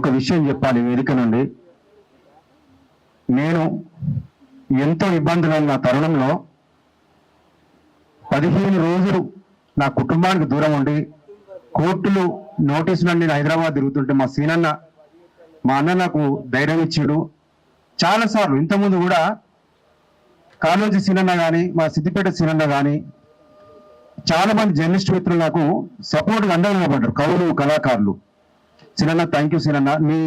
ఒక విషయం చెప్పాలి వేదిక నుండి. నేను ఎంతో ఇబ్బందులు ఉన్న తరుణంలో పదిహేను రోజులు నా కుటుంబానికి దూరం ఉండి కోర్టులు నోటీసు నుండి నేను హైదరాబాద్ తిరుగుతుంటే మా సీనన్న మా అన్న నాకు ధైర్యం ఇచ్చాడు. చాలాసార్లు ఇంతకుముందు కూడా కాళోజీ సీనన్న కానీ మా సిద్దిపేట సీనన్న కానీ చాలా మంది జర్నలిస్ట్ మిత్రులు నాకు సపోర్ట్గా అండగా నిలబడ్డారు. కవులు కళాకారులు. సినన్న థ్యాంక్ యూ సినన్న. మీ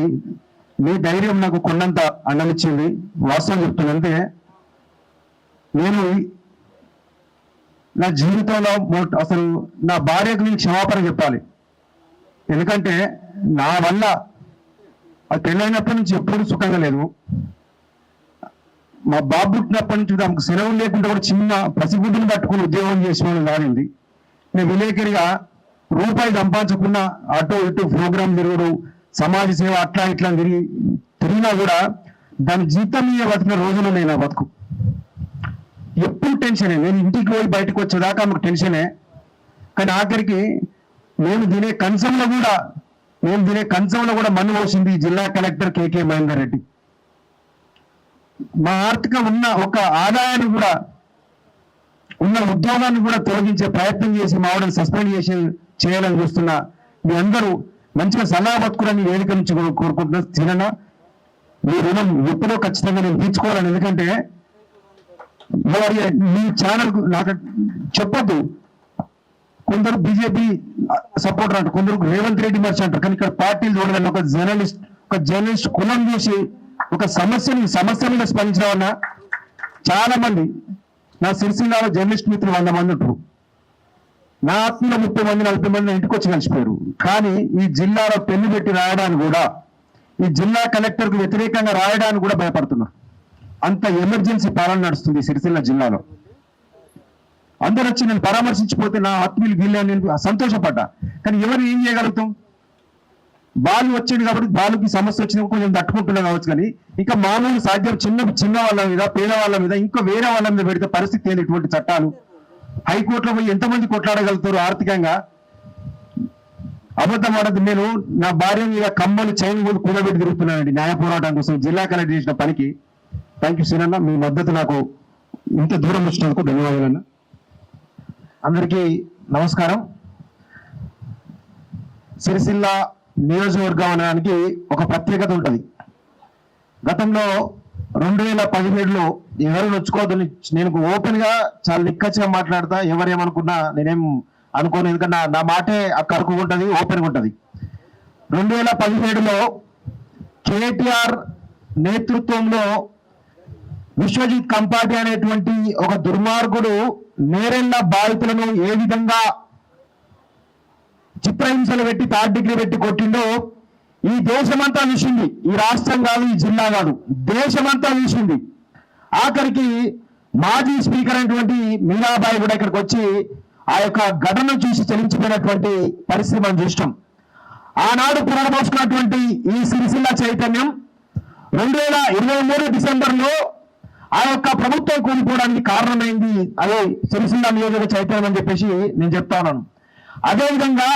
మీ ధైర్యం నాకు కొన్నంత అండనిచ్చింది వాస్తవం చెప్తుందంటే నేను నా జీవితంలో అసలు నా భార్యకు నేను క్షమాపణ చెప్పాలి. ఎందుకంటే నా వల్ల అది పెళ్ళైనప్పటి నుంచి ఎప్పుడు సుఖంగా లేదు. మా బాబు పుట్టినప్పటి నుంచి నాకు సెలవులు లేకుండా కూడా చిన్న పసిగుడ్డును పట్టుకుని ఉద్యోగం చేసుకోవడం కానింది నేను విలేకరిగా రూపాయి సంపాదించకుండా అటు ఇటు ప్రోగ్రాం తిరుగుడు సమాజ సేవ అట్లా ఇట్లా తిరిగి తిరిగినా కూడా దాని జీతం మీద బతికిన రోజులు నేను నా బతుకు. ఎప్పుడు టెన్షనే నేను ఇంటికి పోయి బయటకు వచ్చేదాకా మాకు టెన్షనే కానీ ఆఖరికి నేను తినే కంచంలో కూడా నేను తినే కంచంలో కూడా మన్ను పోసింది జిల్లా కలెక్టర్ కేకే మహేందర్ రెడ్డి. మా ఆర్థిక ఉన్న ఒక ఆదాయాన్ని కూడా ఉన్న ఉద్యోగాన్ని కూడా తొలగించే ప్రయత్నం చేసి మావిడని సస్పెండ్ చేసి చేయాలని చూస్తున్నా మీ అందరూ మంచిగా సలహా బతుకులని వేదిక నుంచి కోరుకుంటున్నా తిననా మీ రుణం ఎప్పుడో ఖచ్చితంగా నేను తీర్చుకోవాలని. ఎందుకంటే మీ ఛానల్ నాకు చెప్పొద్దు. కొందరు బీజేపీ సపోర్టర్ అంటారు కొందరు రేవంత్ రెడ్డి మర్చి అంటారు కానీ ఇక్కడ పార్టీలు చూడాలని ఒక జర్నలిస్ట్ ఒక జర్నలిస్ట్ కులం చూసి ఒక సమస్యని సమస్య మీద స్పందించడం వల్ల చాలా మంది నా సిరిసిల్లాలో జర్నలిస్ట్ మిత్రులు వంద మంది ఉంటారు. నా ఆత్మీయ ముప్పై మంది నలభై మంది ఇంటికి వచ్చి కలిసిపోయారు. కానీ ఈ జిల్లాలో పెళ్ళి పెట్టి రాయడానికి కూడా ఈ జిల్లా కలెక్టర్కు వ్యతిరేకంగా రాయడానికి కూడా భయపడుతున్నారు. అంత ఎమర్జెన్సీ పాలన నడుస్తుంది సిరిసిల్ల జిల్లాలో. అందరూ వచ్చి నేను పరామర్శించిపోతే నా ఆత్మీయులు వీళ్ళని నేను సంతోషపడ్డా. కానీ ఎవరు ఏం చేయగలుగుతాం? బాలు వచ్చాడు కాబట్టి బాలుకి సమస్య వచ్చినప్పుడు కొంచెం తట్టుకుంటున్నా కావచ్చు కానీ ఇంకా మామూలు సాధ్యం చిన్న చిన్న వాళ్ళ మీద పేద వాళ్ళ మీద ఇంకా వేరే వాళ్ళ మీద పెడితే పరిస్థితి ఏంటి ఇటువంటి చట్టాలు హైకోర్టులో పోయి ఎంతమంది కొట్లాడగలుగుతారు ఆర్థికంగా? అబద్ధం ఆడద్దు. నేను నా భార్య మీద కమ్మలు చైన్ కూడా కూడబెట్టి తిరుగుతున్నానండి. న్యాయ పోరాటం కోసం జిల్లా కలెక్టర్ చేసిన పనికి. థ్యాంక్ యూ సీనన్న. మీ మద్దతు నాకు ఇంత దూరం వచ్చినందుకు ధన్యవాదాలన్న. అందరికీ నమస్కారం. సిరిసిల్ల నియోజకవర్గం అనడానికి ఒక ప్రత్యేకత ఉంటుంది. గతంలో రెండు వేల పదిహేడులో ఎవరు నొచ్చుకోవద్దని నేను ఓపెన్గా చాలా నిక్కచ్చిగా మాట్లాడతా ఎవరేమనుకున్నా నేనేం అనుకోను. ఎందుకంటే నా- మాటే అక్కడకు ఉంటది ఓపెన్గా ఉంటది. రెండు వేల పదిహేడులో కేటీఆర్ నేతృత్వంలో విశ్వజిత్ కంపాటి అనేటువంటి ఒక దుర్మార్గుడు నేరెళ్ళ బాధితులను ఏ విధంగా చిత్రహింసలు పెట్టి థర్డ్ డిగ్రీ పెట్టి కొట్టిండో ఈ దేశమంతా చూసింది. ఈ రాష్ట్రం కాదు ఈ జిల్లా కాదు. దేశమంతా చూసింది. ఆఖరికి మాజీ స్పీకర్ అయినటువంటి మీరాబాయి కూడా ఇక్కడికి వచ్చి ఆ యొక్క ఘటన చూసి చలించిపోయినటువంటి పరిస్థితి మనం చూస్తాం ఆనాడు పునర్మోసుకున్నటువంటి ఈ సిరిసిల్ల చైతన్యం రెండు వేల ఇరవై మూడు డిసెంబర్లో ఆ యొక్క ప్రభుత్వం కూలిపోవడానికి కారణమైంది అదే సిరిసిల్ల నియోజక చైతన్యం అని చెప్పేసి నేను చెప్తా ఉన్నాను. అదేవిధంగా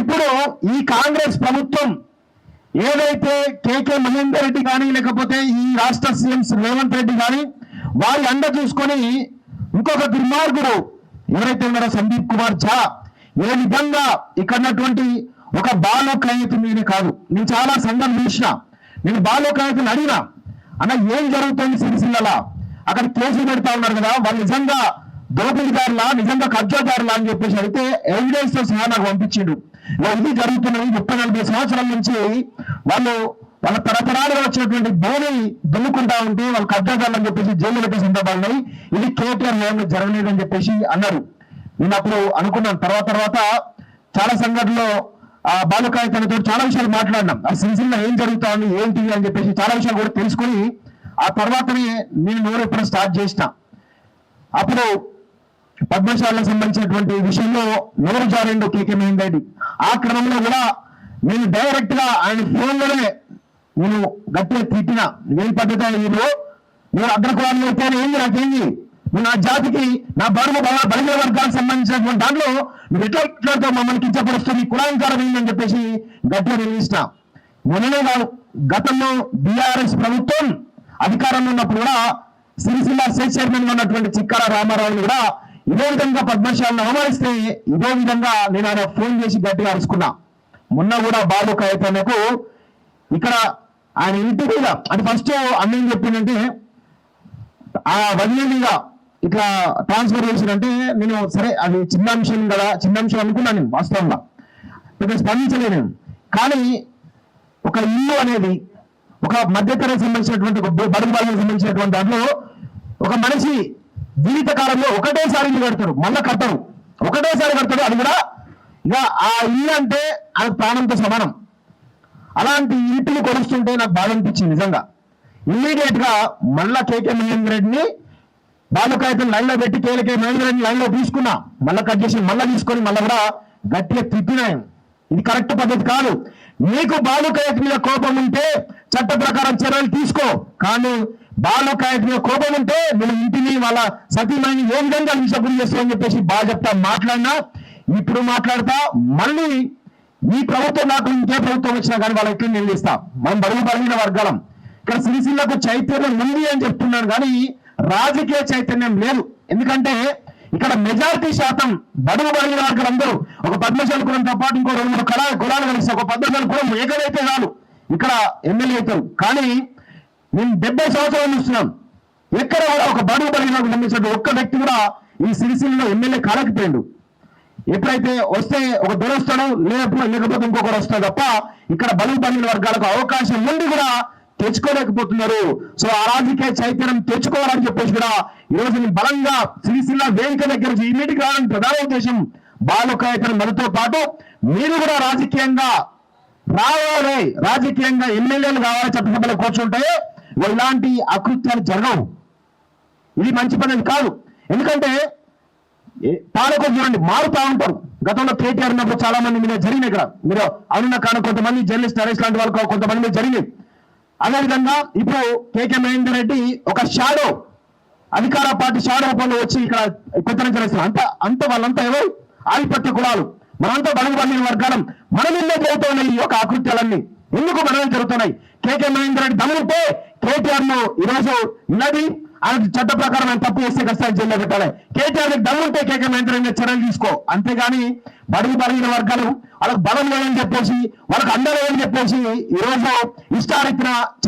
ఇప్పుడు ఈ కాంగ్రెస్ ప్రభుత్వం ఏదైతే కేకే మహేందర్ రెడ్డి కానీ లేకపోతే ఈ రాష్ట్ర సీఎం రేవంత్ రెడ్డి కానీ వారి అండ చూసుకొని ఇంకొక దుర్మార్గుడు ఎవరైతే ఉన్నారో సందీప్ కుమార్ ఝా ఏ విధంగా ఇక్కడ ఉన్నటువంటి ఒక బాలు కవిత కాదు నేను చాలా సంఘం చూసిన నేను బాలు అడిగినా అన్న ఏం జరుగుతుంది సిరిసిల్లలా? అక్కడ కేసులు పెడతా ఉన్నారు కదా వాళ్ళు నిజంగా దోపిడీదారులా నిజంగా కబ్జాదారులా అని చెప్పేసి అయితే ఎవిడెన్స్తో సహా నాకు పంపించిండు. ఇలా జరుగుతున్నాయి ముప్పై నలభై సంవత్సరాల నుంచి వాళ్ళు వాళ్ళ తరతరాలుగా వచ్చినటువంటి భూమి దున్నుకుంటా ఉంటే వాళ్ళు కబ్జాదారులు అని చెప్పేసి జైలు పెట్టే సందర్భాలు ఇది కేటీఆర్ హయాంలో జరగలేదు అని చెప్పేసి అన్నారు. నేను అప్పుడు అనుకున్నాను. తర్వాత తర్వాత చాలా సంఘటనలో ఆ బాలుకాయ తనతో చాలా విషయాలు మాట్లాడినాం. ఆ సిరిసిల్ల ఏం జరుగుతా ఉంది ఏంటి అని చెప్పేసి చాలా విషయాలు కూడా తెలుసుకొని ఆ తర్వాతనే నేను నోరు ఎప్పుడు స్టార్ట్ చేసిన. అప్పుడు పద్మశాలకు సంబంధించినటువంటి విషయంలో నోరు జారెండు కేకే మహేందర్ ఆ క్రమంలో కూడా నేను డైరెక్ట్గా ఆయన ఫోన్లోనే నేను గట్టిగా తిట్టిన. ఏం పద్ధతి మీరు నేను అయితే ఏంది నాకేంది? నువ్వు నా జాతికి నా బరువు బల బలహీన వర్గాలకు సంబంధించినటువంటి దాంట్లో నువ్వు ఎట్లా ఎట్లాతో మమ్మల్ని కించపరుస్తుంది కులాంకారం ఏందని చెప్పేసి గట్టిగా నిలిచిన మొన్ననే కాదు గతంలో బీఆర్ఎస్ ప్రభుత్వం అధికారంలో ఉన్నప్పుడు కూడా సిరిసిల్ల సెట్ చైర్మన్ ఉన్నటువంటి చిక్కాల రామారావుని కూడా ఇదే విధంగా పద్మశాలను అవమానిస్తే ఇదే విధంగా నేను ఆయన ఫోన్ చేసి గట్టిగా అరుచుకున్నా. మొన్న కూడా బాబు కైతన్నకు ఇక్కడ ఆయన ఇంటి మీద అంటే ఫస్ట్ అన్నేం చెప్పిందంటే ఆ వదిలే మీద ఇట్లా ట్రాన్స్ఫర్ చేసినంటే నేను సరే అది చిన్న అంశం కదా చిన్న అంశం అనుకున్నాను నేను వాస్తవంగా. పెద్ద స్పందించలే నేను. కానీ ఒక ఇల్లు అనేది ఒక మధ్యతరగతి సంబంధించినటువంటి ఒక బ- బడుగు బాలకు సంబంధించినటువంటి దాంట్లో ఒక మనిషి జీవిత కాలంలో ఒకటేసారి ఇల్లు కడతాడు మళ్ళా కట్టరు. ఒకటేసారి కడతాడు అది కూడా ఇక ఆ ఇల్లు అంటే అది ప్రాణంతో సమానం. అలాంటి ఇంటిని కొలుస్తుంటే నాకు బాధ అనిపించింది నిజంగా. ఇమ్మీడియట్గా మళ్ళా కేకే మహేందర్ రెడ్డిని బాలుకాయతను లైన్లో పెట్టి కేకే మహేందర్ రెడ్డిని లైన్లో తీసుకున్నా మళ్ళా కట్ చేసి మళ్ళా తీసుకొని మళ్ళా కూడా గట్టిగా తిప్పినాయి ఇది కరెక్ట్ పద్ధతి కాదు. నీకు బాలుకాయత మీద కోపం ఉంటే చట్ట ప్రకారం చర్యలు తీసుకో. కానీ బాలుకాయత మీద కోపం ఉంటే నువ్వు ఇంటిని వాళ్ళ సతీమణిని ఏ విధంగా హింస గురి చేస్తావు అని చెప్పేసి బాగా చెప్తా మాట్లాడినా ఇప్పుడు మాట్లాడతా మళ్ళీ ఈ ప్రభుత్వం నాకు ఇంకే ప్రభుత్వం వచ్చినా కానీ వాళ్ళ ఎట్లా నిలిస్తా మనం బరువు బలిగిన వర్గాలం. ఇక్కడ సిరిసిల్లకు చైతన్యం ఉంది అని చెప్తున్నాను కానీ రాజకీయ చైతన్యం లేదు. ఎందుకంటే ఇక్కడ మెజారిటీ శాతం బడుగు బలిగిన వర్గాలందరూ ఒక పద్మశాల కులంతో పాటు ఇంకో రెండు మూడు కళా కులాలు కలిసి ఒక పద్మశాల కులం ఏకదైతే చాలు. ఇక్కడ ఎమ్మెల్యే అవుతారు. కానీ మేము డెబ్బై సంవత్సరాలు చూస్తున్నాం. ఎక్కడ కూడా ఒక బడుగు బలిగిన సంబంధించిన ఒక్క వ్యక్తి కూడా ఈ సిరిసిల్లో ఎమ్మెల్యే కాలకపోయిండు. ఎప్పుడైతే వస్తే ఒక దొరొస్తాడు లేకపోతే లేకపోతే ఇంకొకరు వస్తాడు తప్ప ఇక్కడ బలుగు బలిగిన వర్గాలకు అవకాశం ఉండి కూడా తెచ్చుకోలేకపోతున్నారు. సో ఆ రాజకీయ చైతన్యం తెచ్చుకోవాలని చెప్పేసి కూడా ఈరోజు నేను బలంగా సిరిసిల్ల వేదిక దగ్గర ఈ మీటింగ్ రావడానికి ప్రధాన ఉద్దేశం. బాలుకాయతన మనతో పాటు మీరు కూడా రాజకీయంగా రావాలి రాజకీయంగా ఎమ్మెల్యేలు కావాలి చట్టసభలో కూర్చుంటే ఇలాంటి అకృత్యాలు జరగవు. ఇది మంచి పని కాదు. ఎందుకంటే పాలకులు చూడండి మారుతా ఉంటారు. గతంలో కేటీఆర్ ఉన్నప్పుడు చాలా మంది మీద జరిగినాయి ఇక్కడ. మీరు అవునున్న కాను కొంతమంది జర్నలిస్ట్ నరేష్ లాంటి వాళ్ళు కొంతమంది మీద జరిగినాయి. అదేవిధంగా ఇప్పుడు కేకే మహేందర్ రెడ్డి ఒక షాడో అధికార పార్టీ షాడో వచ్చి ఇక్కడ కొత్తగా చేస్తారు అంత అంత వాళ్ళంతా ఎవరు? ఆధిపత్య కులాలు. మనంతా బడుగు వర్గాలం. మన ముందే జరుగుతున్నాయి ఈ యొక్క ఆకృత్యాలన్నీ? ఎందుకు మనమే జరుగుతున్నాయి? కేకే మహేందర్ రెడ్డి దమ్ముంటే కేటీఆర్ను ఈరోజు ఉన్నది ఆయన చట్ట ప్రకారం ఆయన తప్పు చేస్తే కష్టాలు జైల్లో పెట్టాలి. కేటీఆర్కి దమ్ముంటే కేకే మహేందర్ రెడ్డి చర్యలు తీసుకో. అంతేగాని బడుగు బలిగిన వర్గాలు వాళ్ళకి బలం లేదని చెప్పేసి వాళ్ళకి అండ లేదని చెప్పేసి ఈ రోజు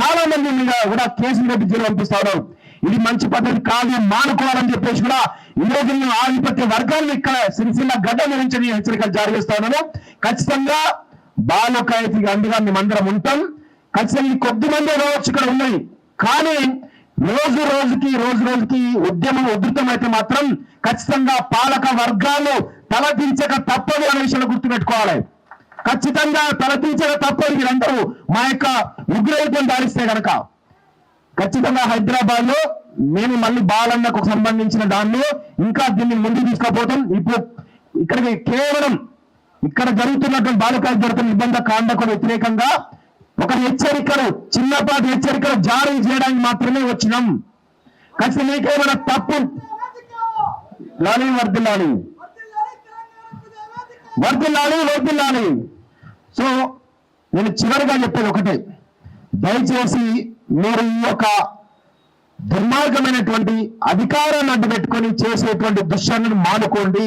చాలా మంది మీద కూడా కేసులు పెట్టి జైలు పంపిస్తా ఉన్నారు. ఇది మంచి పద్ధతి కాదు మానుకోవాలని చెప్పేసి కూడా ఈ రోజు నేను ఆధిపత్య వర్గాన్ని ఇక్కడ సిరిసిల్ల గడ్డ నుంచి హెచ్చరికలు జారీ చేస్తున్నాను ఖచ్చితంగా బాలుకాయతికి అండగా మేమందరం ఉంటాం. ఖచ్చితంగా కొద్ది మంది రావచ్చు ఇక్కడ ఉన్నాయి. కానీ రోజు రోజుకి రోజు రోజుకి ఉద్యమం ఉధృతం అయితే మాత్రం ఖచ్చితంగా పాలక వర్గాలు తలదించక తప్పదు అనే విషయాన్ని గుర్తుపెట్టుకోవాలి. ఖచ్చితంగా తలదించక తప్పదు మీరందరూ మా యొక్క ఉగ్రయుద్ధం దారిస్తే గనక. ఖచ్చితంగా హైదరాబాద్లో మేము మళ్ళీ బాలన్నకు సంబంధించిన దాన్ని ఇంకా దీన్ని ముందుకు తీసుకుపోతాం. ఇప్పుడు ఇక్కడికి కేవలం ఇక్కడ జరుగుతున్నటువంటి బాలికలు జరుగుతున్న నిబంధ కాండకు వ్యతిరేకంగా ఒక హెచ్చరికలు చిన్నపాటి హెచ్చరికలు జారీ చేయడానికి మాత్రమే వచ్చినాం. ఖచ్చితంగా మీకేమైనా తప్పు. లాలి వర్దిల్లాలి వర్దిల్లాలి వర్దిల్లాలి సో నేను చివరిగా చెప్పేది ఒకటే. దయచేసి మీరు ఈ యొక్క దుర్మార్గమైనటువంటి అధికారాన్ని అడ్డుపెట్టుకొని చేసేటువంటి దుశ్చర్యను మానుకోండి.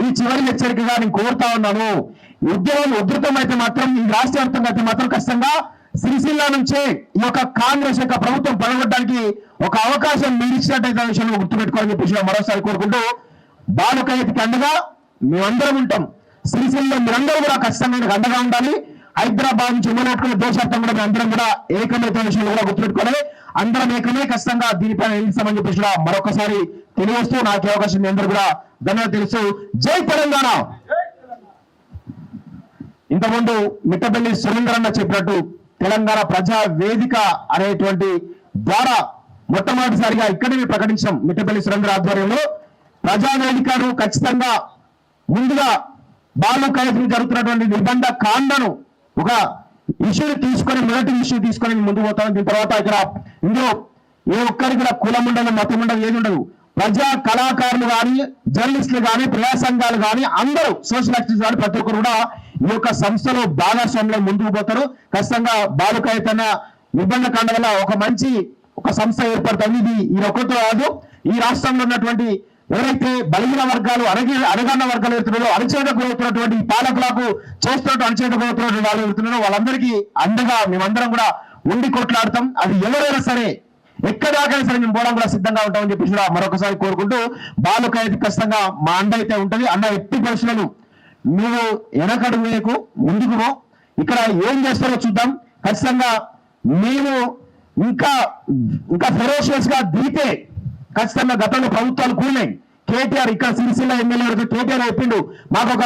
ఇది చివరి హెచ్చరికగా నేను కోరుతా ఉన్నాను. ఉద్యమం ఉధృతం అయితే మాత్రం ఈ రాష్ట్ర వ్యాప్తంగా అయితే మాత్రం ఖచ్చితంగా సిరిసిల్ల నుంచే ఈ యొక్క కాంగ్రెస్ యొక్క ప్రభుత్వం పడగొట్టడానికి ఒక అవకాశం మీరు ఇచ్చినట్టయితే విషయంలో గుర్తుపెట్టుకోవాలని చెప్పేసి మరోసారి కోరుకుంటూ బాలుకయ్యకి అండగా మేమందరం ఉంటాం. సిరిసిల్ల మీరందరూ కూడా ఖచ్చితంగా అండగా ఉండాలి. హైదరాబాద్ నుంచి ఉన్నట్టుకున్న దేశార్థం కూడా అందరం కూడా ఏకమైతే విషయంలో కూడా గుర్తుపెట్టుకోవాలి. అందరం ఏకమే ఖచ్చితంగా దీనిపైన నిలుస్తామని చెప్పేసి కూడా మరొకసారి తెలియజేస్తూ నాకు అవకాశం మీ అందరూ కూడా ధన్యవాదాలు తెలుసు జై తెలంగాణ. ఇంతకుముందు మిట్టపల్లి సురేందర్ అన్న చెప్పినట్టు తెలంగాణ ప్రజా వేదిక అనేటువంటి ద్వారా మొట్టమొదటిసారిగా ఇక్కడే ప్రకటించాం మిట్టపల్లి సురేందర్ ఆధ్వర్యంలో. ప్రజా వేదికను ఖచ్చితంగా ముందుగా బాలు ఖైదీ జరుగుతున్నటువంటి నిబంధ కాండను ఒక ఇష్యూని తీసుకొని మొదటి ఇష్యూ తీసుకొని ముందుకు పోతాం దీని తర్వాత ఇక్కడ ఇందులో ఏ ఒక్కరికి కూడా కులం ఉండదు మతం ఉండదు ఏది ఉండదు. ప్రజా కళాకారులు కానీ జర్నలిస్టులు కానీ ప్రజా సంఘాలు కానీ అందరూ సోషల్ యాక్టివిస్ట్ కానీ ప్రతి ఒక్కరు కూడా ఈ యొక్క సంస్థలో భాగస్వామ్యంలో ముందుకు పోతారు. ఖచ్చితంగా బాలుకాయతన నిబంధన కాండ వల్ల ఒక మంచి ఒక సంస్థ ఏర్పడుతుంది ఇది ఈ ఒక్కతో కాదు ఈ రాష్ట్రంలో ఉన్నటువంటి ఎవరైతే బలహీన వర్గాలు అణగి అణగాన్న వర్గాలు ఎడుతున్నారో అణచేతకు అవుతున్నటువంటి పాలకులకు చేస్తున్నట్టు అణచేతకు అవుతున్నటువంటి వాళ్ళు ఎడుతున్నారో వాళ్ళందరికీ అండగా మేమందరం కూడా ఉండి కొట్లాడతాం. అది ఎవరైనా సరే ఎక్కడ దాకైనా సరే మేము పోవడం కూడా సిద్ధంగా ఉంటామని చెప్పి కూడా మరొకసారి కోరుకుంటూ బాలుక అయితే ఖచ్చితంగా మా అండ అయితే ఉంటుంది. అన్న ఎట్టి పరిస్థితులను నువ్వు వెనకడుగు వేయకు ముందుకు ఇక్కడ ఏం చేస్తారో చూద్దాం. ఖచ్చితంగా మేము ఇంకా ఇంకా ఫెరోషియస్గా దిగితే ఖచ్చితంగా గతంలో ప్రభుత్వాలు కూలినాయి. కేటీఆర్ ఇక్కడ సిరిసిల్ల ఎమ్మెల్యే వరకు కేటీఆర్ చెప్పిండు మాకు ఒక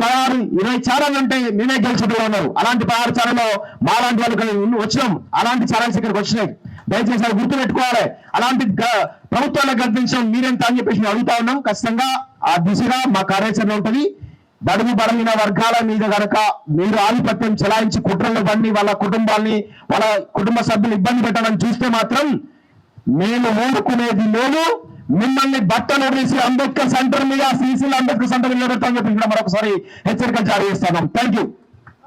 పదహారు ఇరవై ఛానల్ అంటే మేమే గెలిచేట్టుగా ఉన్నారు అలాంటి పదహారు ఛానల్లో మాలాంటి వాళ్ళు వచ్చినాం. అలాంటి ఛానల్స్ ఇక్కడికి వచ్చినాయి. దయచేసి అది గుర్తు పెట్టుకోవాలి అలాంటి ప్రభుత్వాలకు కల్పించడం మీరెంత అని చెప్పేసి అడుగుతా ఉన్నాం. ఖచ్చితంగా ఆ దిశగా మా కార్యాచరణ ఉంటుంది. బడుగు బలహీన వర్గాల మీద గనక మీరు ఆధిపత్యం చెలాయించి కుట్రలు బండి వాళ్ళ కుటుంబాల్ని వాళ్ళ కుటుంబ సభ్యులు ఇబ్బంది పెట్టాలని చూస్తే మాత్రం మేము ఊరుకునేది లేదు. మిమ్మల్ని బట్టలు వేసి అంబేద్కర్ సెంటర్ మీద శ్రీశైల అంబేద్కర్ సెంటర్ మీద చెప్పి ఇక్కడ మరొకసారి హెచ్చరికలు జారీ చేస్తున్నాం. Thank you